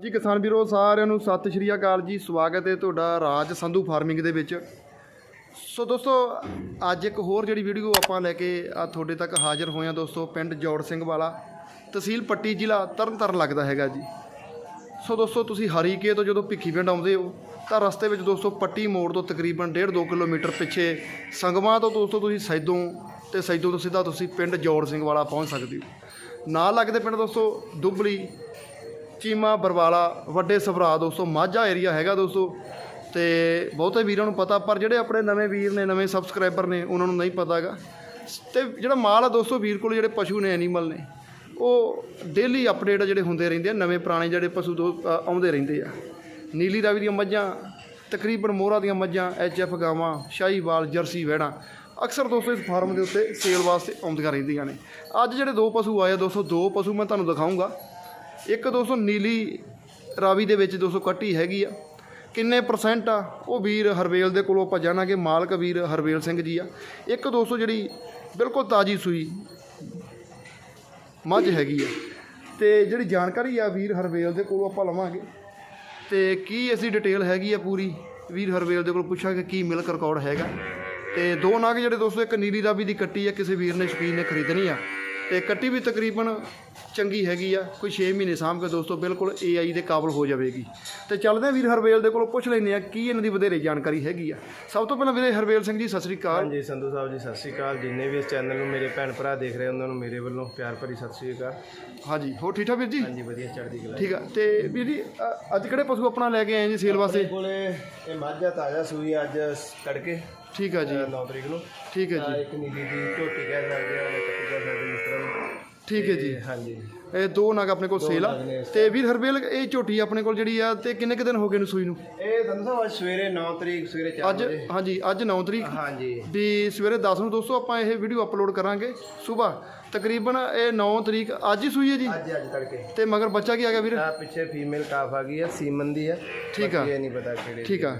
ਜੀ ਕਿਸਾਨ ਵੀਰੋ, ਸਾਰਿਆਂ ਨੂੰ ਸਤਿ ਸ਼੍ਰੀ ਅਕਾਲ ਜੀ। ਸਵਾਗਤ ਹੈ ਤੁਹਾਡਾ ਰਾਜ ਸੰਧੂ ਫਾਰਮਿੰਗ ਦੇ ਵਿੱਚ। ਸੋ ਦੋਸਤੋ, ਅੱਜ ਇੱਕ ਹੋਰ ਜਿਹੜੀ ਵੀਡੀਓ ਆਪਾਂ ਲੈ ਕੇ ਆ ਤੁਹਾਡੇ ਤੱਕ ਹਾਜ਼ਰ ਹੋਏ ਹਾਂ ਦੋਸਤੋ, ਪਿੰਡ ਜੋੜ ਸਿੰਘ ਵਾਲਾ। ਤਹਿਸੀਲ ਪੱਟੀ ਜ਼ਿਲ੍ਹਾ ਤਰਨਤਾਰਨ ਲੱਗਦਾ ਹੈਗਾ ਜੀ। ਸੋ ਦੋਸਤੋ, ਤੁਸੀਂ ਹਰੀਕੇ ਤੋਂ ਜਦੋਂ ਭਿੱਖੀ ਪਿੰਡ ਆਉਂਦੇ ਹੋ, ਤਾਂ ਰਸਤੇ ਵਿੱਚ ਦੋਸਤੋ, ਪੱਟੀ ਮੋੜ ਤੋਂ ਤਕਰੀਬਨ 1.5-2 ਕਿਲੋਮੀਟਰ ਪਿੱਛੇ ਸੰਗਮਾਂ ਤੋਂ ਦੋਸਤੋ, ਤੁਸੀਂ ਸੈਦੋਂ ਤੇ ਸੈਦੋਂ ਤੋਂ ਸਿੱਧਾ ਤੁਸੀਂ ਪਿੰਡ ਜੋੜ ਸਿੰਘ ਵਾਲਾ ਪਹੁੰਚ ਸਕਦੇ ਹੋ। ਨਾਲ ਲੱਗਦੇ ਪਿੰਡ ਦੋਸਤੋ, ਦੁਬਲੀ। ਚੀਮਾ, ਬਰਵਾਲਾ, ਵੱਡੇ ਸਭਰਾ ਦੋਸਤੋ, ਮਾਝਾ ਏਰੀਆ ਹੈਗਾ ਦੋਸਤੋ। ਤੇ ਬਹੁਤੇ ਵੀਰਾਂ ਨੂੰ ਪਤਾ, ਪਰ ਜਿਹੜੇ ਆਪਣੇ ਨਵੇਂ ਵੀਰ ਨੇ, ਨਵੇਂ ਸਬਸਕ੍ਰਾਈਬਰ ਨੇ, ਉਹਨਾਂ ਨੂੰ ਨਹੀਂ ਪਤਾ ਹੈਗਾ। ਤੇ ਜਿਹੜਾ ਮਾਲ ਆ ਦੋਸਤੋ, ਵੀਰ ਕੋਲ ਜਿਹੜੇ ਪਸ਼ੂ ਨੇ ਐਨੀਮਲ ਨੇ, ਉਹ ਡੇਲੀ ਅਪਡੇਟ ਜਿਹੜੇ ਹੁੰਦੇ ਰਹਿੰਦੇ ਆ, ਨਵੇਂ ਪੁਰਾਣੇ ਜਿਹੜੇ ਪਸ਼ੂ ਦੋ ਆਉਂਦੇ ਰਹਿੰਦੇ ਆ। ਨੀਲੀ ਰਾਵੀ ਦੀਆਂ ਮੱਝਾਂ, ਤਕਰੀਬਨ ਮੋਹਰਾ ਦੀਆਂ ਮੱਝਾਂ ਐਚਐਫ ਗਾਵਾਂ ਸ਼ਾਹੀਵਾਲ ਜਰਸੀ ਵਹਿਣਾ ਅਕਸਰ ਦੋਸਤੋ ਇਸ ਫਾਰਮ ਦੇ ਉੱਤੇ ਸੇਲ ਵਾਸਤੇ ਆਉਂਦੀਆਂ ਰਹਿੰਦੀਆਂ ਨੇ। ਅੱਜ ਜਿਹੜੇ ਦੋ ਪਸ਼ੂ ਆਏ ਆ ਦੋਸਤੋ, ਦੋ ਪਸ਼ੂ ਮੈਂ ਤੁਹਾਨੂੰ ਦਿਖਾਊਂਗਾ। ਇੱਕ 200 ਨੀਲੀ ਰਾਵੀ ਦੇ ਵਿੱਚ 200 ਕੱਟੀ ਹੈਗੀ ਆ। ਕਿੰਨੇ ਪਰਸੈਂਟ ਆ? ਉਹ ਵੀਰ ਹਰਵੇਲ ਦੇ ਕੋਲੋਂ ਆਪਾਂ ਜਾਣਾਂਗੇ। ਮਾਲਕ ਵੀਰ ਹਰਵੇਲ ਸਿੰਘ ਜੀ ਆ। ਇੱਕ 200 ਜਿਹੜੀ ਬਿਲਕੁਲ ਤਾਜੀ ਸੂਈ ਮੱਝ ਹੈਗੀ ਆ। ਤੇ ਜਿਹੜੀ ਜਾਣਕਾਰੀ ਆ ਵੀਰ ਹਰਵੇਲ ਦੇ ਕੋਲੋਂ ਆਪਾਂ ਲਵਾਂਗੇ। ਤੇ ਕੀ ਅਸੀਂ ਡਿਟੇਲ ਹੈਗੀ ਆ ਪੂਰੀ? ਵੀਰ ਹਰਵੇਲ ਦੇ ਕੋਲ ਪੁੱਛਾਂਗੇ ਕੀ ਮਿਲਕ ਰਿਕਾਰਡ ਹੈਗਾ। ਤੇ ਦੋ ਨਾਗ ਜਿਹੜੇ ਦੋਸਤੋ, ਇੱਕ ਨੀਲੀ ਰਾਵੀ ਦੀ ਕੱਟੀ ਆ, ਕਿਸੇ ਵੀਰ ਨੇ, ਸ਼ੌਕੀਨ ਨੇ ਖਰੀਦਣੀ ਆ। ਤੇ ਕੱਟੀ ਵੀ ਤਕਰੀਬਨ ਚੰਗੀ ਹੈਗੀ ਆ ਕੋਈ 6 ਮਹੀਨੇ ਸਾਂਭ ਕੇ ਦੋਸਤੋ ਬਿਲਕੁਲ AI ਦੇ ਕਾਬਲ ਹੋ ਜਾਵੇਗੀ। ਤੇ ਚੱਲਦੇ ਆ ਵੀਰ ਹਰਵੇਲ ਦੇ ਕੋਲੋਂ ਪੁੱਛ ਲੈਂਦੇ ਆ ਕੀ ਇਹਨਾਂ ਦੀ ਵਧੇਰੇ ਜਾਣਕਾਰੀ ਹੈਗੀ ਆ। ਸਭ ਤੋਂ ਪਹਿਲਾਂ ਵੀਰੇ ਹਰਵੇਲ ਸਿੰਘ ਜੀ ਸਤਿ ਸ੍ਰੀ ਅਕਾਲ। ਹਾਂਜੀ ਸੰਧੂ ਸਾਹਿਬ ਜੀ ਸਤਿ ਸ਼੍ਰੀ ਅਕਾਲ। ਜਿੰਨੇ ਵੀ ਇਸ ਚੈਨਲ ਨੂੰ ਮੇਰੇ ਭੈਣ ਭਰਾ ਦੇਖ ਰਹੇ ਉਹਨਾਂ ਨੂੰ ਮੇਰੇ ਵੱਲੋਂ ਪਿਆਰ ਭਰੀ ਸਤਿ ਸ਼੍ਰੀ ਅਕਾਲ। ਹਾਂਜੀ ਹੋ ਠੀਕ ਠਾਕ ਵੀਰ ਜੀ? ਹਾਂਜੀ ਵਧੀਆ ਚੜ੍ਹਦੀ ਕਲਾ। ਠੀਕ ਆ ਤੇ ਵੀਰ ਜੀ ਅ- ਅੱਜ ਕਿਹੜੇ ਪਸ਼ੂ ਆਪਣਾ ਲੈ ਕੇ ਆਏ ਜੀ ਸੇਲ ਵਾਸਤੇ? ਕੋਲੇ ਇਹ ਮਾਝਾ ਤਾਜ਼ਾ ਸੂਈ ਅੱਜ ਤੜਕੇ। ਠੀਕ ਆ ਜੀ। 9 ਤਰੀਕ ਨੂੰ। ਠੀਕ ਹੈ ਤਾਂ ਜੀ ਇੱਕ ਨੀਲੀ ਦੀ ਝੋਟੀ ਕਹਿ ਸਕਦੇ ਆ ਜਾਂ ਕੱਟੀ ਕਹਿ ਸਕਦੇ। ਠੀਕ ਹੈ ਜੀ। ਹਾਂਜੀ। ਇਹ ਦੋ ਨਗ ਆਪਣੇ ਕੋਲ ਸੇਲ ਆ। ਤੇ ਵੀਰ ਹਰਬੇਲ ਇਹ ਝੋਟੀ ਆਪਣੇ ਕੋਲ ਜਿਹੜੀ ਆ ਤੇ ਕਿੰਨੇ ਕੁ ਦਿਨ ਹੋ ਗਏ ਨੂੰ ਸੂਈ ਨੂੰ? ਇਹ ਸੰਧੂ ਸਾਹਿਬ ਅੱਜ ਸਵੇਰੇ 9 ਤਰੀਕ ਸਵੇਰੇ 4 ਅੱਜ ਹਾਂਜੀ ਅੱਜ 9 ਤਰੀਕ। ਹਾਂਜੀ। ਵੀ ਸਵੇਰੇ 10 ਨੂੰ ਦੋਸਤੋ ਆਪਾਂ ਇਹ ਵੀਡੀਓ ਅਪਲੋਡ ਕਰਾਂਗੇ ਸਵੇਰ। ਤਕਰੀਬਨ ਇਹ 9 ਤਰੀਕ ਅੱਜ ਹੀ ਸੂਈ ਹੈ ਜੀ? ਅੱਜ ਅੱਜ ਤੜਕੇ। ਤੇ ਮਗਰ ਬੱਚਾ ਕੀ ਆ ਗਿਆ ਵੀਰ? ਆ ਪਿੱਛੇ ਫੀਮੇਲ ਕਾਫ ਆ ਗਈ ਆ ਸੀਮਨ ਦੀ ਆ। ਠੀਕ ਆ। ਇਹ ਨਹੀਂ ਪਤਾ ਕਿਹੜੇ ਠੀਕ ਆ।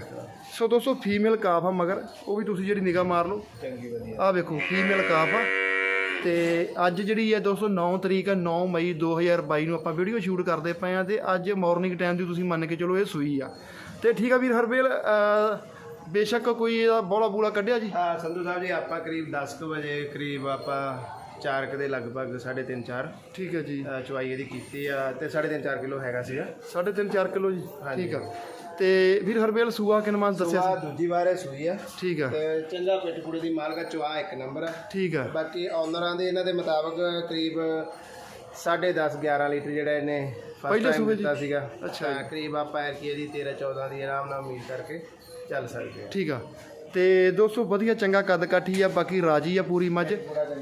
ਸੋ ਦੋਸਤੋ ਫੀਮੇਲ ਕਾਫ ਆ ਮਗਰ। ਉਹ ਵੀ ਤੁਸੀਂ ਜਿਹੜੀ ਨਿਗਾਹ ਮਾਰ ਲਓ। ਚੰਗੀ ਵਧੀਆ। ਆਹ ਵੇਖੋ ਫੀਮੇਲ ਕਾਫ ਆ। ਤੇ ਅੱਜ ਜਿਹੜੀ ਹੈ ਦੋਸਤੋ 9 ਤਰੀਕ ਹੈ 9 ਮਈ 2022 ਨੂੰ ਆਪਾਂ ਵੀਡੀਓ ਸ਼ੂਟ ਕਰਦੇ ਪਏ ਆ ਤੇ ਅੱਜ ਮਾਰਨਿੰਗ ਟਾਈਮ ਦੀ ਤੁਸੀਂ ਮੰਨ ਕੇ ਚਲੋ ਇਹ ਸੂਈ ਆ। ਤੇ ਠੀਕ ਆ ਵੀਰ ਹਰਬੇਲ ਅਹ, ਬੇਸ਼ੱਕ ਕੋਈ ਇਹਦਾ ਬੋਲਾ ਬੂਲਾ ਕੱਢਿਆ ਜੀ? ਹਾਂ ਸੰਧੂ ਸਾਹਿਬ ਜੀ ਆਪਾਂ ਕਰੀਬ 10 ਕੁ ਵਜੇ ਕਰੀਬ ਆਪਾਂ 4 ਕੁ ਦੇ ਲਗਭਗ 3.5 4 ਠੀਕ ਹੈ ਜੀ। ਚੁਆਈ ਇਹਦੀ ਕੀਤੀ ਆ ਤੇ 3.5 4 ਕਿਲੋ ਹੈਗਾ ਸੀਗਾ। 3.5 4 ਕਿਲੋ ਜੀ। ਠੀਕ ਆ। ਤੇ ਵੀਰ ਹਰਬੇਲ ਸੂਆ ਕਿੰਨਾ ਦੱਸਿਆ ਚੁਆ ਸੀ? ਦੂਜੀ ਵਾਰ ਇਹ ਸੂਈ ਆ। ਠੀਕ ਆ। ਤੇ ਚੰਗਾ ਪਿੱਠ ਕੁੜੀ ਦੀ ਮਾਲਕਾ ਚੁਆ ਇੱਕ ਨੰਬਰ ਆ। ਠੀਕ ਆ। ਬਾਕੀ ਓਨਰਾਂ ਦੇ ਇਹਨਾਂ ਦੇ ਮੁਤਾਬਕ ਕਰੀਬ 10.5 11 ਲੀਟਰ ਜਿਹੜਾ ਇਹਨੇ ਪਹਿਲੇ ਸੂਬੇ? ਦਿੱਤਾ ਸੀਗਾ। ਅੱਛਾ ਕਰੀਬ ਆਪਾਂ ਐਰਕੀ ਦੀ 13 14 ਦੀ ਆਰਾਮ ਨਾਲ ਉਮੀਦ ਕਰਕੇ ਚੱਲ ਸਕਦੇ ਆ। ਠੀਕ ਆ। ਤੇ ਦੋਸਤੋ ਵਧੀਆ ਚੰਗਾ ਕੱਦ ਕਾਠੀ ਆ ਬਾਕੀ ਰਾਜੀ ਆ ਪੂਰੀ ਮੱਝ।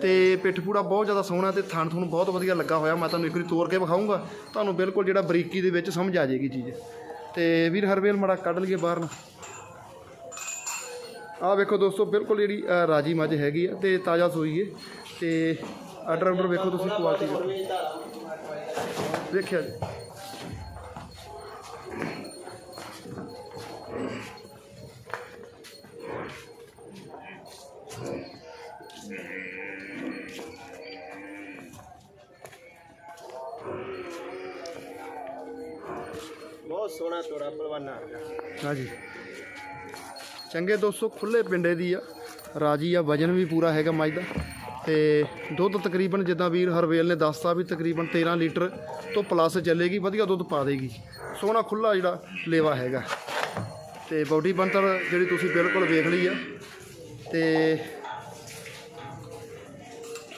ਤੇ ਪਿੱਠ ਪੂੜਾ ਬਹੁਤ ਜ਼ਿਆਦਾ ਸੋਹਣਾ ਤੇ ਥਣ ਥਣ ਬਹੁਤ ਵਧੀਆ ਲੱਗਾ ਹੋਇਆ। ਮੈਂ ਤੁਹਾਨੂੰ ਇੱਕ ਵਾਰੀ ਤੋੜ ਕੇ ਵਿਖਾਊਂਗਾ। ਤੁਹਾਨੂੰ ਬਿਲਕੁਲ ਜਿਹੜਾ ਬਰੀਕੀ ਦੇ ਵਿੱਚ ਸਮਝ ਆ ਜਾਏਗੀ ਚੀਜ਼। ਤੇ ਵੀਰ ਹਰਵੇਲ ਮੜਾ ਕੱਢ ਲਈਏ ਬਾਹਰ ਨੂੰ। ਆਹ ਵੇਖੋ ਦੋਸਤੋ, ਬਿਲਕੁਲ ਜਿਹੜੀ ਰਾਜੀ ਮੱਝ ਹੈਗੀ ਆ ਤੇ ਤਾਜ਼ਾ ਸੂਈ ਏ ਤੇ ਆਰਡਰ ਆਰਡਰ ਵੇਖੋ ਤੁਸੀਂ ਕੁਆਲਿਟੀ ਦੇਖਿਆ ਜੀ। ਹਾਂਜੀ ਚੰਗੇ ਦੋਸਤੋ ਖੁੱਲੇ ਪਿੰਡੇ ਦੀ ਆ ਰਾਜੀ ਆ ਵਜਨ ਵੀ ਪੂਰਾ ਹੈਗਾ ਮੱਝ ਦਾ। ਤੇ ਦੁੱਧ ਤਕਰੀਬਨ ਜਿੱਦਾਂ ਵੀਰ ਹਰਵੇਲ ਨੇ ਦੱਸਤਾ ਵੀ ਤਕਰੀਬਨ 13 ਲੀਟਰ ਤੋਂ ਪਲੱਸ ਚੱਲੇਗੀ ਵਧੀਆ ਦੁੱਧ ਪਾ ਦੇਗੀ। ਸੋਹਣਾ ਖੁੱਲਾ ਜਿਹੜਾ ਲੇਵਾ ਹੈਗਾ। ਤੇ ਬਾਡੀ ਬੰਤਰ ਜਿਹੜੀ ਤੁਸੀਂ ਬਿਲਕੁਲ ਵੇਖ ਲਈ ਆ। ਤੇ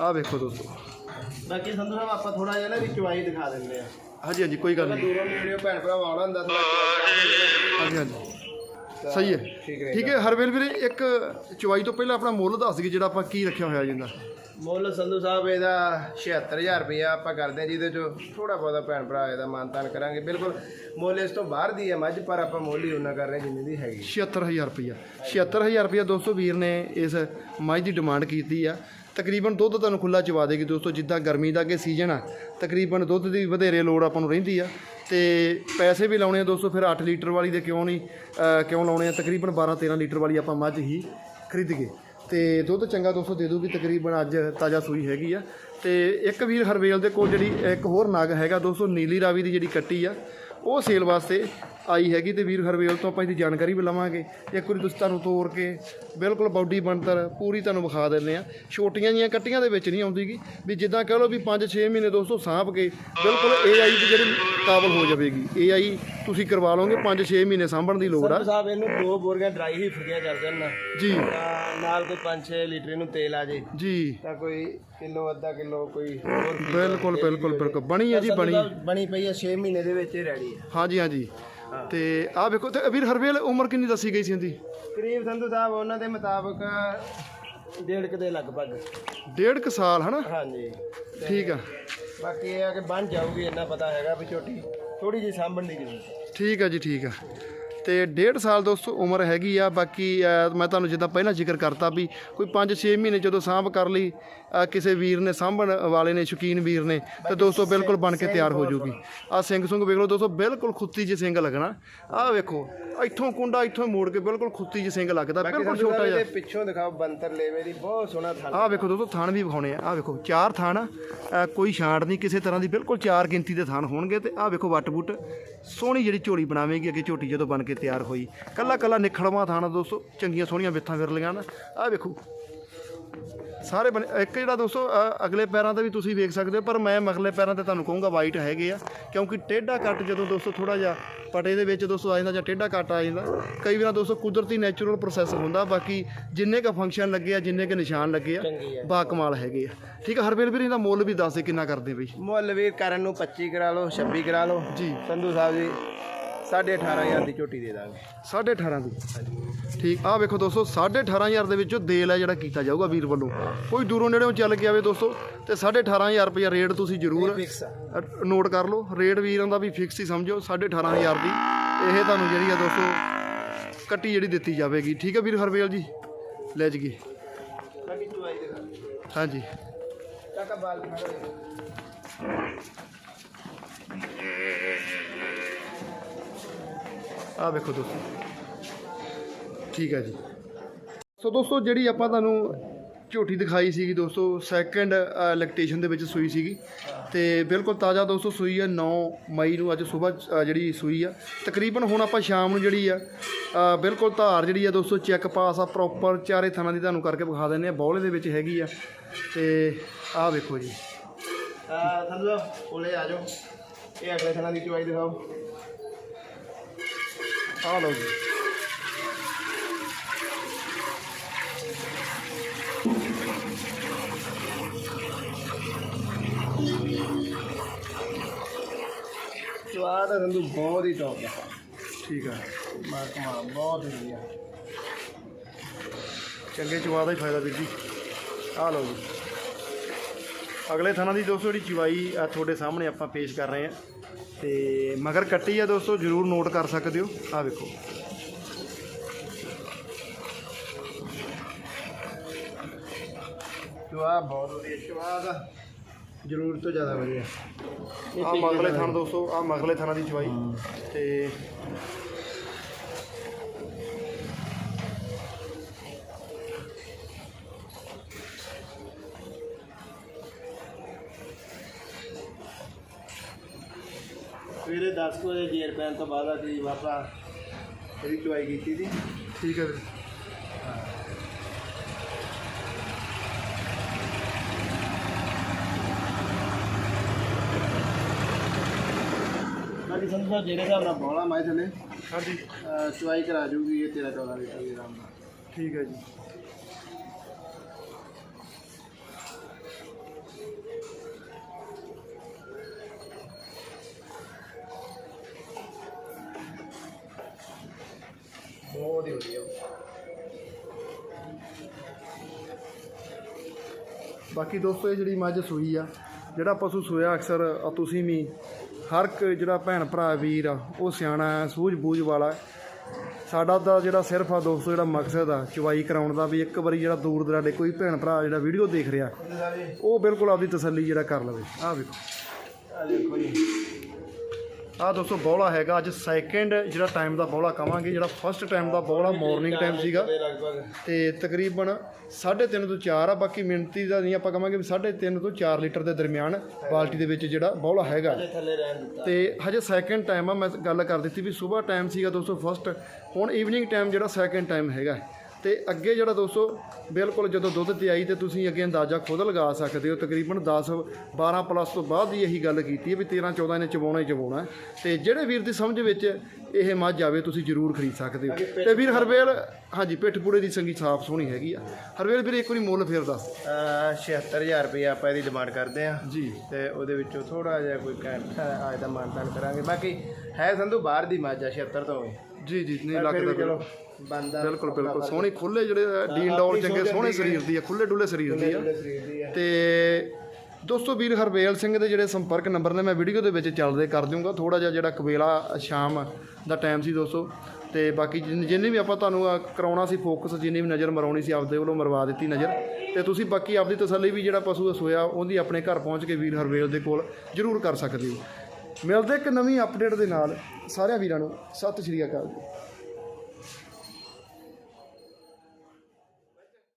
ਆਹ ਵੇਖੋ ਦੋਸਤੋ। ਬਾਕੀ ਸੰਧੂ ਸਾਹਿਬ ਆਪਾਂ ਥੋੜਾ ਜਿਹਾ ਨਾ ਵੀ ਚੁਆਈ ਦਿਖਾ ਦਿੰਦੇ ਆ। ਹਾਂਜੀ ਹਾਂਜੀ ਕੋਈ ਗੱਲ ਨਹੀਂ। ਦੂਰੋਂ ਨੇੜਿਓਂ ਭੈਣ ਭਰਾ ਆਉਣਾ ਹੁੰਦਾ ਹਾਂਜੀ ਹਾਂਜੀ। ਸਹੀ ਹੈ। ਠੀਕ ਹੈ ਹਰਵੇਲ ਵੀਰੇ ਇੱਕ ਚੁਆਈ ਤੋਂ ਪਹਿਲਾਂ ਆਪਣਾ ਮੁੱਲ ਦੱਸ ਦਈਏ ਜਿਹੜਾ ਆਪਾਂ ਕੀ ਰੱਖਿਆ ਹੋਇਆ ਜਿੰਦਾ। ਮੁੱਲ ਸੰਧੂ ਸਾਹਿਬ ਇਹਦਾ 76000 ਰੁਪਇਆ ਆਪਾਂ ਕਰਦੇ ਹਾਂ ਜਿਹਦੇ ਚੋਂ ਥੋੜਾ ਬਹੁਤਾ ਭੈਣ ਭਰਾ ਇਹਦਾ ਮਾਨਤਾਨ ਕਰਾਂਗੇ। ਬਿਲਕੁਲ ਮੁੱਲ ਇਸ ਤੋਂ ਬਾਹਰ ਦੀ ਹੈ ਮੱਝ ਪਰ ਆਪਾਂ ਮੁੱਲ ਹੀ ਉਹਨਾਂ ਕਰ ਰਹੇ ਜਿੰਨੀ ਦੀ ਹੈਗੀ। 76000 ਰੁਪਇਆ 76000 ਰੁਪਇਆ ਦੋਸਤੋ ਵੀਰ ਨੇ ਇਸ ਮੱਝ ਦੀ ਡਿਮਾਂਡ ਕੀਤੀ ਆ। ਤਕਰੀਬਨ ਦੁੱਧ ਤੁਹਾਨੂੰ ਖੁੱਲਾ ਚਵਾ ਦੇਗੀ ਦੋਸਤੋ ਜਿੱਦਾਂ ਗਰਮੀ ਦਾ ਅੱਗੇ ਸੀਜ਼ਨ ਆ ਤਕਰੀਬਨ ਦੁੱਧ ਦੀ ਵਧੇਰੇ ਲੋੜ ਆਪਾਂ ਨੂੰ ਰਹਿੰਦੀ ਆ। ਤੇ ਪੈਸੇ ਵੀ ਲਾਉਣੇ ਆ ਦੋਸਤੋ, ਫਿਰ 8 ਲੀਟਰ ਵਾਲੀ ਦੇ ਕਿਉਂ ਨਹੀਂ ਕਿਉਂ ਲਾਉਣੇ ਆ? ਤਕਰੀਬਨ 12 13 ਲੀਟਰ ਵਾਲੀ ਆਪਾਂ ਮੱਝ ਹੀ ਖਰੀਦ ਗਏ। ਤੇ ਦੁੱਧ ਚੰਗਾ ਦੋਸਤੋ ਦੇ ਦੂਗੀ ਤਕਰੀਬਨ ਅੱਜ ਤਾਜ਼ਾ ਸੂਈ ਹੈਗੀ ਆ। ਤੇ ਇੱਕ ਵੀਰ ਹਰਵੇਲ ਦੇ ਕੋਲ ਜਿਹੜੀ ਇੱਕ ਹੋਰ ਨਗ ਹੈਗਾ ਦੋਸਤੋ, ਨੀਲੀ ਰਾਵੀ ਦੀ ਜਿਹੜੀ ਕੱਟੀ ਆ ਉਹ ਸੇਲ ਵਾਸਤੇ ਆਈ ਹੈਗੀ ਤੇ ਵੀਰ ਹਰਵੇਲ ਤੋਂ ਆਪਾਂ ਇਹਦੀ ਜਾਣਕਾਰੀ ਵੀ ਲਵਾਂਗੇ। ਇੱਕ ਵਾਰੀ ਤੁਸੀਂ ਤੁਹਾਨੂੰ ਤੋੜ ਕੇ ਬਿਲਕੁਲ ਬਾਡੀ ਬਣਤਰ ਪੂਰੀ ਤੁਹਾਨੂੰ ਵਿਖਾ ਦਿੰਦੇ ਆ ਛੋਟੀਆਂ ਜੀਆਂ ਕੱਟੀਆਂ ਦੇ ਵਿੱਚ ਨਹੀਂ ਆਉਂਦੀਗੀ, ਵੀ ਜਿੱਦਾਂ ਕਹ ਲਓ ਵੀ 5-6 ਮਹੀਨੇ ਦੋਸਤੋ ਸਾਂਭ ਕੇ ਬਿਲਕੁਲ AI ਦੀ ਜਿਹੜੀ ਕਾਬਲ ਹੋ ਜਾਵੇਗੀ। AI ਤੁਸੀਂ ਕਰਵਾ ਲਓਗੇ 5-6 ਮਹੀਨੇ ਸਾਂਭਣ ਦੀ ਲੋੜ ਆ। ਸਾਹਿਬ ਇਹਨੂੰ ਦੋ ਬੋਰੀਆਂ ਡਰਾਈ ਹੀ ਫਰੀਆਂ ਕਰ ਦੇਣ ਨਾ। ਜੀ। ਤਾਂ ਨਾਲ ਕੋਈ 5-6 ਲੀਟਰ ਇਹਨੂੰ ਤੇਲ ਆ ਜੇ। ਜੀ। ਤਾਂ ਕੋਈ ਕਿਲੋ ਅੱਧਾ ਕਿਲੋ ਕੋਈ ਹੋਰ ਚੀਜ਼ ਬਿਲਕੁਲ ਬਿਲਕੁਲ ਬਿਲਕੁਲ। ਬਣੀ ਹੈ ਜੀ ਬਣੀ। ਬਣੀ ਪਈ ਹੈ 6 ਮਹੀਨੇ ਦੇ ਵਿੱਚ ਹੀ ਰੈਡੀ ਹੈ। ਹਾਂਜੀ ਹਾਂਜੀ। ਤੇ ਆਹ ਵੇਖੋ ਤੇ ਵੀਰ ਹਰਵੇਲ ਉਮਰ ਕਿੰਨੀ ਦੱਸੀ ਗਈ ਸੀ ਇਹਦੀ? ਕਰੀਬ ਸੰਧੂ ਸਾਹਿਬ ਉਹਨਾਂ ਦੇ ਮੁਤਾਬਕ ਡੇਢ ਕੁ ਦੇ ਲਗਭਗ। ਡੇਢ ਕੁ ਸਾਲ ਹਨਾ? ਹਾਂਜੀ। ਠੀਕ ਆ। ਬਾਕੀ ਇਹ ਆ ਕਿ ਬਣ ਜਾਊਗੀ ਇੰਨਾ ਪਤਾ ਹੈਗਾ ਵੀ ਛੋਟੀ ਥੋੜੀ ਜਿਹੀ ਸਾਂਭਣ ਦੀ ਜ਼ਰੂਰਤ ਹੈ। ਠੀਕ ਆ ਜੀ ਠੀਕ ਆ। ਤੇ ਡੇਢ ਸਾਲ ਦੋਸਤੋ ਉਮਰ ਹੈਗੀ ਆ ਬਾਕੀ ਅਹ, ਮੈਂ ਤੁਹਾਨੂੰ ਜਿੱਦਾਂ ਪਹਿਲਾਂ ਜ਼ਿਕਰ ਕਰਤਾ ਵੀ ਕੋਈ 5-6 ਮਹੀਨੇ ਜਦੋਂ ਸਾਂਭ ਕਰ ਲਈ ਕਿਸੇ ਵੀਰ ਨੇ ਸਾਂਭਣ ਵਾਲੇ ਨੇ ਸ਼ੌਕੀਨ ਵੀਰ ਨੇ ਤੇ ਦੋਸਤੋ ਬਿਲਕੁਲ ਬਣ ਕੇ ਤਿਆਰ ਹੋ ਜੂਗੀ। ਆ ਸਿੰਘ ਸੁੰਗ ਵੇਖ ਲਓ ਦੋਸਤੋ ਬਿਲਕੁਲ ਖੁੱਤੀ ਜਿਹੀ ਸਿੰਘ ਲੱਗਣਾ। ਆਹ ਵੇਖੋ ਇੱਥੋਂ ਕੁੰਡਾ ਇੱਥੋਂ ਮੋੜ ਕੇ ਬਿਲਕੁਲ ਖੁੱਤੀ ਜਿਹੀ ਸਿੰਘ ਲੱਗਦਾ ਬਿਲਕੁਲ ਛੋਟਾ ਜਿਹਾ। ਪਿੱਛੋਂ ਦਿਖਾਓ ਬੰਤਰ ਲੇਵੇ ਦੀ ਬਹੁਤ ਸੋਹਣਾ ਥਣ ਆਹ ਵੇਖੋ ਦੋਸਤੋ ਥਣ ਵੀ ਵਿਖਾਉਣੇ ਆ। ਆਹ ਵੇਖੋ ਚਾਰ ਥਣ ਆ, ਕੋਈ ਛਾਂਟ ਨਹੀਂ ਕਿਸੇ ਤਰ੍ਹਾਂ ਦੀ ਬਿਲਕੁਲ ਚਾਰ ਗਿਣਤੀ ਦੇ ਥਣ ਹੋਣਗੇ ਤੇ ਆਹ ਵੇਖੋ ਵੱਟ ਬੁੱਟ। ਸੋਹਣੀ ਜਿਹੜੀ ਝੋਲੀ ਬਣਾਵੇਗੀ ਅੱਗੇ ਝੋਟੀ ਜਦੋਂ ਬਣ ਕੇ ਤਿਆਰ ਹੋਈ। ਕੱਲਾ ਕੱਲਾ ਨਿਖੜਵਾ ਥਾਣਾ ਦੋਸਤੋ ਚੰਗੀਆਂ ਸੋਹਣੀਆਂ ਵਿੱਥਾਂ ਵਿਰਲੀਆਂ ਨਾ ਆਹ ਵੇਖੋ ਸਾਰੇ ਬਣੇ ਇੱਕ ਜਿਹੜਾ ਦੋਸਤੋ ਅਗਲੇ ਪੈਰਾਂ ਤੇ ਵੀ ਤੁਸੀਂ ਵੇਖ ਸਕਦੇ ਹੋ ਪਰ ਮੈਂ ਮਗਲੇ ਪੈਰਾਂ ਤੇ ਤੁਹਾਨੂੰ ਕਹੂੰਗਾ ਵਾਈਟ ਹੈਗੇ ਆ ਕਿਉਂਕਿ ਟੇਢਾ ਕੱਟ ਜਦੋਂ ਦੋਸਤੋ ਥੋੜਾ ਜਿਹਾ ਪਟੇ ਦੇ ਵਿੱਚ ਦੋਸਤੋ ਆ ਜਾਂਦਾ ਜਾਂ ਟੇਢਾ ਕੱਟ ਆ ਜਾਂਦਾ ਕਈ ਵਾਰ ਦੋਸਤੋ ਕੁਦਰਤੀ ਨੈਚੁਰਲ ਪ੍ਰੋਸੈਸ ਹੁੰਦਾ ਬਾਕੀ ਜਿੰਨੇ ਕ ਫੰਕਸ਼ਨ ਲੱਗੇ ਆ ਜਿੰਨੇ ਕ ਨਿਸ਼ਾਨ ਲੱਗੇ ਆ ਚੰਗੀ ਬਾ ਕਮਾਲ ਹੈਗੇ ਆ। ਠੀਕ ਆ ਹਰਵੇਲ ਵੀਰ ਇਹਦਾ ਮੁੱਲ ਵੀ ਦੱਸ ਦੇ ਕਿੰਨਾ ਕਰਦੇ ਬਈ? ਮੁੱਲ ਵੀਰ ਕਰਨ ਨੂੰ 25 ਕਰਾ ਲਓ 26 ਕਰਾ ਲਓ। ਜੀ। ਸੰਧੂ ਸਾਹਿਬ ਜੀ 18500 ਦੀ ਝੋਟੀ ਦੇ ਦਾਂਗੇ। 18.5 ਦੀ? ਠੀਕ ਆ ਵੇਖੋ ਦੋਸਤੋ 18500 ਦੇ ਵਿੱਚੋਂ ਦੇਲ ਹੈ ਜਿਹੜਾ ਕੀਤਾ ਜਾਊਗਾ ਵੀਰ ਵੱਲੋਂ। ਕੋਈ ਦੂਰੋਂ ਨੇੜੇੋਂ ਚੱਲ ਕੇ ਆਵੇ ਦੋਸਤੋ ਤੇ 18500 ਰੁਪਏ ਰੇਟ ਤੁਸੀਂ ਜ਼ਰੂਰ ਨੋਟ ਕਰ ਲਓ। ਰੇਟ ਵੀਰਾਂ ਦਾ ਵੀ ਫਿਕਸ ਹੀ ਸਮਝੋ 18500 ਦੀ। ਇਹ ਤੁਹਾਨੂੰ ਜਿਹੜੀ ਆ ਦੋਸਤੋ ਕੱਟੀ ਜਿਹੜੀ ਦਿੱਤੀ ਜਾਵੇਗੀ। ਠੀਕ ਹੈ ਵੀਰ ਹਰਵੇਲ ਜੀ? ਲੈ ਦੇ ਹਾਂਜੀ। ਕਾਕਾ ਬਾਲ ਦੇ ਆ ਵੇਖੋ ਦੋਸਤੋ। ਠੀਕ ਹੈ ਜੀ। ਸੋ ਦੋਸਤੋ, ਜਿਹੜੀ ਆਪਾਂ ਤੁਹਾਨੂੰ ਝੋਟੀ ਦਿਖਾਈ ਸੀਗੀ ਦੋਸਤੋ ਸੈਕੰਡ ਲੈਕਟੇਸ਼ਨ ਦੇ ਵਿੱਚ ਸੂਈ ਸੀਗੀ। ਤੇ ਬਿਲਕੁਲ ਤਾਜ਼ਾ ਦੋਸਤੋ ਸੂਈ ਆ 9 ਮਈ ਨੂੰ ਅੱਜ ਸਵੇਰ ਜਿਹੜੀ ਸੂਈ ਆ। ਤਕਰੀਬਨ ਹੁਣ ਆਪਾਂ ਸ਼ਾਮ ਨੂੰ ਜਿਹੜੀ ਆ ਬਿਲਕੁਲ ਧਾਰ ਜਿਹੜੀ ਆ ਦੋਸਤੋ ਚੈੱਕ ਪਾਸ ਆ ਪ੍ਰੋਪਰ ਚਾਰੇ ਥਾਣਾ ਦੀ ਤੁਹਾਨੂੰ ਕਰਕੇ ਵਿਖਾ ਦਿੰਦੇ ਆ। ਬੌਲੇ ਦੇ ਵਿੱਚ ਹੈਗੀ ਆ। ਤੇ ਆਹ ਵੇਖੋ ਜੀ। ਆ ਕੋਲੇ ਆ ਜਾਓ। ਇਹ ਅਗਲੇ ਥਣਾ ਦੀ ਚੁਆਈ ਦਿਖਾਓ। ਆਹ ਲਓ ਜੀ। ਸਵਾਦ ਆ ਸੰਧੂ ਬਹੁਤ ਹੀ ਟੌਪ ਦਾ ਠੀਕ ਆ। ਮਾਰ ਕਮਾ ਬਹੁਤ ਵਧੀਆ। ਚੰਗੇ ਚਵਾ ਦਾ ਹੀ ਫਾਇਦਾ ਵੀਰ ਜੀ। ਆਹ ਲਓ ਜੀ। ਅਗਲੇ ਥਾਣਾ ਦੀ ਦੋਸਤੋ ਜਿਹੜੀ ਚਵਾਈ ਆ ਤੁਹਾਡੇ ਸਾਹਮਣੇ ਆਪਾਂ ਪੇਸ਼ ਕਰ ਰਹੇ ਹਾਂ। ਤੇ ਮਗਰ ਕੱਟੀ ਆ ਦੋਸਤੋ ਜਰੂਰ ਨੋਟ ਕਰ ਸਕਦੇ ਹੋ। ਆਹ ਵੇਖੋ। ਸਵਾਦ ਬਹੁਤ ਵਧੀਆ ਸਵਾਦ ਆ। ਜ਼ਰੂਰ ਤੋਂ ਜ਼ਿਆਦਾ ਵਧੀਆ। ਆ ਮਗਲੇ ਥਾਣ ਦੋਸਤੋ ਆ ਮਗਲੇ ਥਾਣਾ ਦੀ ਚਵਾਈ। ਤੇ ਸਵੇਰੇ 10 ਕੁ ਵਜੇ ਜੇਰ ਪੈਣ ਤੋਂ ਬਾਅਦ ਕਰੀਬ ਆਪਾਂ ਇਹਦੀ ਚੁਆਈ ਕੀਤੀ ਸੀ। ਠੀਕ ਹੈ ਵੀਰ। ਬਾਕੀ ਸੰਧੂ ਸਾਹਿਬ ਜਿਹੜੇ ਹਿਸਾਬ ਨਾਲ ਬੋਲਾ ਮੈਂ ਥੱਲੇ ਹਾਂਜੀ। ਚੁਆਈ ਕਰਾ ਜੂਗੀ ਇਹ 13 14 ਲੀਟਰ ਦੀ ਆਰਾਮ ਨਾਲ। ਠੀਕ ਹੈ ਜੀ। ਹੀ ਵਧੀਆ ਬਾਕੀ ਦੋਸਤੋ ਇਹ ਜਿਹੜੀ ਮੱਝ ਸੂਈ ਆ ਜਿਹੜਾ ਪਸ਼ੂ ਸੋਇਆ ਅਕਸਰ ਆ ਤੁਸੀਂ ਵੀ ਹਰ ਇੱਕ ਜਿਹੜਾ ਭੈਣ ਭਰਾ ਵੀਰ ਆ ਉਹ ਸਿਆਣਾ ਹੈ ਸੂਝ-ਬੂਝ ਵਾਲਾ। ਸਾਡਾ ਤਾਂ ਜਿਹੜਾ ਸਿਰਫ ਆ ਦੋਸਤੋ ਜਿਹੜਾ ਮਕਸਦ ਆ ਚਵਾਈ ਕਰਾਉਣ ਦਾ ਵੀ ਇੱਕ ਵਾਰੀ ਜਿਹੜਾ ਦੂਰ ਦਰਾਡੇ ਕੋਈ ਭੈਣ ਭਰਾ ਜਿਹੜਾ ਵੀਡੀਓ ਦੇਖ ਰਿਹਾ ਉਹ ਬਿਲਕੁਲ ਆਪਦੀ ਤਸੱਲੀ ਜਿਹੜਾ ਕਰ ਲਵੇ। ਆਹ ਵੇਖੋ। ਆ ਦੇਖੋ ਜੀ। ਆ ਦੋਸਤੋ ਬੌਲਾ ਹੈਗਾ ਅੱਜ ਸੈਕਿੰਡ ਜਿਹੜਾ ਟਾਈਮ ਦਾ ਬੌਲਾ ਕਵਾਂਗੇ ਜਿਹੜਾ ਫਸਟ ਟਾਈਮ ਦਾ ਬੌਲਾ ਮਾਰਨਿੰਗ ਟਾਈਮ ਸੀਗਾ। ਤੇ ਤਕਰੀਬਨ 3.5 ਤੋਂ 4 ਆ ਬਾਕੀ ਮਿੰਟੀ ਦਾ ਨਹੀਂ ਆਪਾਂ ਕਵਾਂਗੇ ਵੀ 3.5 ਤੋਂ 4 ਲੀਟਰ ਦੇ ਦਰਮਿਆਨ ਬਾਲਟੀ ਦੇ ਵਿੱਚ ਜਿਹੜਾ ਬੌਲਾ ਹੈਗਾ। ਤੇ ਹਜੇ ਸੈਕਿੰਡ ਟਾਈਮ ਆ ਮੈਂ ਗੱਲ ਕਰ ਦਿੱਤੀ ਵੀ ਸਵੇਰ ਟਾਈਮ ਸੀਗਾ ਦੋਸਤੋ ਫਸਟ ਹੁਣ ਈਵਨਿੰਗ ਟਾਈਮ ਜਿਹੜਾ ਸੈਕਿੰਡ ਟਾਈਮ ਹੈਗਾ। ਤੇ ਅੱਗੇ ਜਿਹੜਾ ਦੋਸਤੋ ਬਿਲਕੁਲ ਜਦੋਂ ਦੁੱਧ ਤੇ ਆਈ ਤੇ ਤੁਸੀਂ ਅੱਗੇ ਅੰਦਾਜ਼ਾ ਖੁਦ ਲਗਾ ਸਕਦੇ ਹੋ। ਤਕਰੀਬਨ 10 12 ਪਲੱਸ ਤੋਂ ਬਾਅਦ ਹੀ ਇਹੀ ਗੱਲ ਕੀਤੀ ਹੈ ਵੀ 13 14 ਨੇ ਚਵਾਉਣਾ ਹੀ ਚਵਾਉਣਾ। ਤੇ ਜਿਹੜੇ ਵੀਰ ਦੀ ਸਮਝ ਵਿੱਚ ਇਹ ਮੱਝ ਆਵੇ ਤੁਸੀਂ ਜ਼ਰੂਰ ਖਰੀਦ ਸਕਦੇ ਹੋ। ਤੇ ਵੀਰ ਹਰਵੇਲ ਹਾਂਜੀ ਪਿੱਠ ਪੂੜੇ ਦੀ ਸੰਗੀ ਸਾਫ਼ ਸੋਹਣੀ ਹੈਗੀ ਆ। ਹਰਵੇਲ ਵੀਰ ਇੱਕ ਵਾਰੀ ਮੁੱਲ ਫੇਰ ਦੱਸ। ਅਹ 76000 ਰੁਪਏ ਆਪਾਂ ਇਹਦੀ ਡਿਮਾਂਡ ਕਰਦੇ ਆ ਜੀ। ਤੇ ਉਹਦੇ ਵਿੱਚੋਂ ਥੋੜਾ ਜਿਹਾ ਕੋਈ ਘੱਟ ਆਜ ਦਾ ਮਾਨਤਾਨ ਕਰਾਂਗੇ। ਬਾਕੀ ਹੈ ਸੰਧੂ ਬਾਹਰ ਦੀ ਮੱਝ ਆ 76 ਤੋਂ ਜੀ ਜੀ ਨਹੀਂ ਲੱਗਦਾ ਚਲੋ। ਬੰਦਾ ਬਿਲਕੁਲ ਬਿਲਕੁਲ। ਸੋਹਣੀ ਖੁੱਲੇ ਜਿਹੜੇ ਡੀਨ ਡੌਲ ਚੰਗੇ ਸੋਹਣੇ ਸਰੀਰ ਦੀ ਆ ਖੁੱਲੇ ਡੁੱਲੇ ਸਰੀਰ ਦੀ ਆ ਤੇ ਦੋਸਤੋ ਵੀਰ ਹਰਵੇਲ ਸਿੰਘ ਦੇ ਜਿਹੜੇ ਸੰਪਰਕ ਨੰਬਰ ਨੇ ਮੈਂ ਵੀਡੀਓ ਦੇ ਵਿੱਚ ਚੱਲਦੇ ਕਰ ਦੂੰਗਾ ਥੋੜਾ ਜਿਹਾ ਜਿਹੜਾ ਕਵੇਲਾ ਸ਼ਾਮ ਦਾ ਟਾਈਮ ਸੀ ਦੋਸਤੋ। ਤੇ ਬਾਕੀ ਜਿੰਨ- ਵੀ ਆਪਾਂ ਤੁਹਾਨੂੰ ਕਰਾਉਣਾ ਸੀ ਫੋਕਸ ਜਿੰਨੀ ਵੀ ਨਜ਼ਰ ਮਰਾਉਣੀ ਸੀ ਆਪਦੇ ਵੱਲੋਂ ਮਰਵਾ ਦਿੱਤੀ ਨਜ਼ਰ। ਤੇ ਤੁਸੀਂ ਬਾਕੀ ਆਪਦੀ ਤਸੱਲੀ ਵੀ ਜਿਹੜਾ ਪਸ਼ੂ ਸੋਇਆ ਉਹਦੀ ਆਪਣੇ ਘਰ ਪਹੁੰਚ ਕੇ ਵੀਰ ਹਰਵੇਲ ਦੇ ਕੋਲ ਜ਼ਰੂਰ ਕਰ ਸਕਦੇ ਹੋ। ਮਿਲਦੇ ਇੱਕ ਨਵੀਂ ਅਪਡੇਟ ਦੇ ਨਾਲ। ਸਾਰਿਆਂ ਵੀਰਾਂ ਨੂੰ ਸਤਿ ਸ਼੍ਰੀ ਅਕਾਲ ਜੀ।